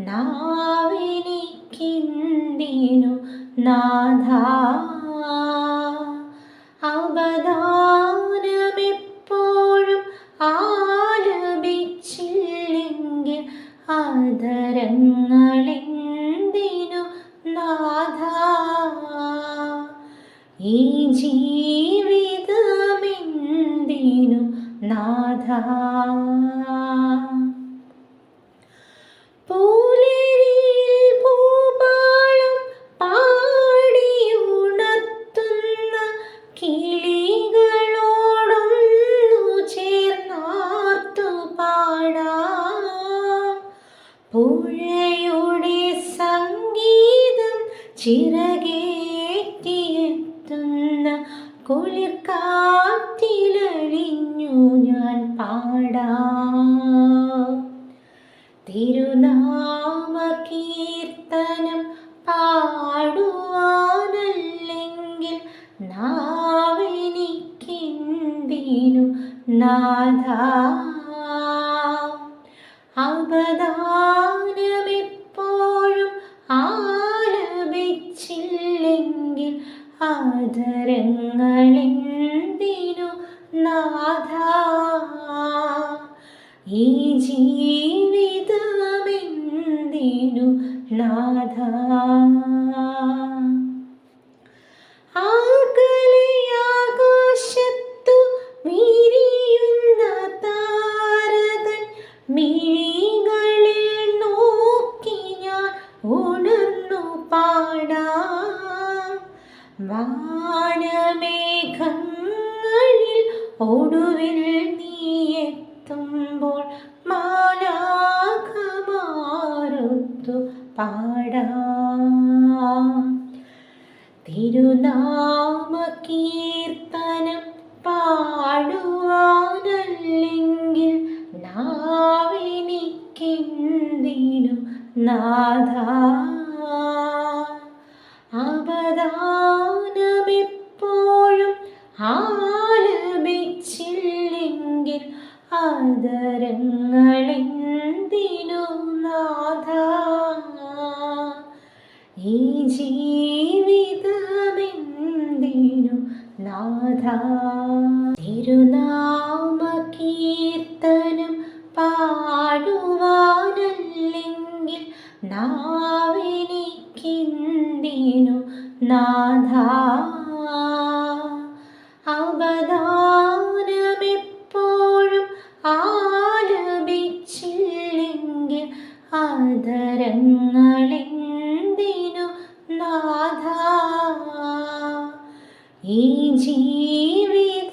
നാവിനിക്കിന്തിനു നാഥ. അവദാനമെപ്പോഴും ആലപിച്ചില്ലെങ്കിൽ ആദരങ്ങളെന്തിനു നാഥ? ഈ ജീവിതമെന്തിനു നാഥ? ചിറകേറ്റിയെത്തുന്ന കുളിർക്കാറ്റിലഴിഞ്ഞു ഞാൻ പാടാം. തിരുനാമ കീർത്തനം പാടുവാനല്ലെങ്കിൽ നാവെനിക്കെന്തിനു നാഥ. ആദരങ്ങളെന്തിനു നാഥ? ഈ ജീവിതമെന്തിനു നാഥ? വാനമേഘങ്ങളിൽ ഒടുവിൽ നീ എത്തുമ്പോൾ മാലാഖമാരുത്തു പാടാം. തിരുനാമ കീർത്തനം പാടുവാനല്ലെങ്കിൽ നാവിനിക്കെന്തിനു നാഥ. ആലപിച്ചില്ലെങ്കിൽ ആദരങ്ങളെന്തിനു നാഥ. ഈ ജീവിതമെന്തിനു നാഥ. തിരുനാമ കീർത്തനം പാടുവാനല്ലെങ്കിൽ നാവിനിക്കിന്തിനു നാഥ. ആദരങ്ങളെന്തിനു നാഥ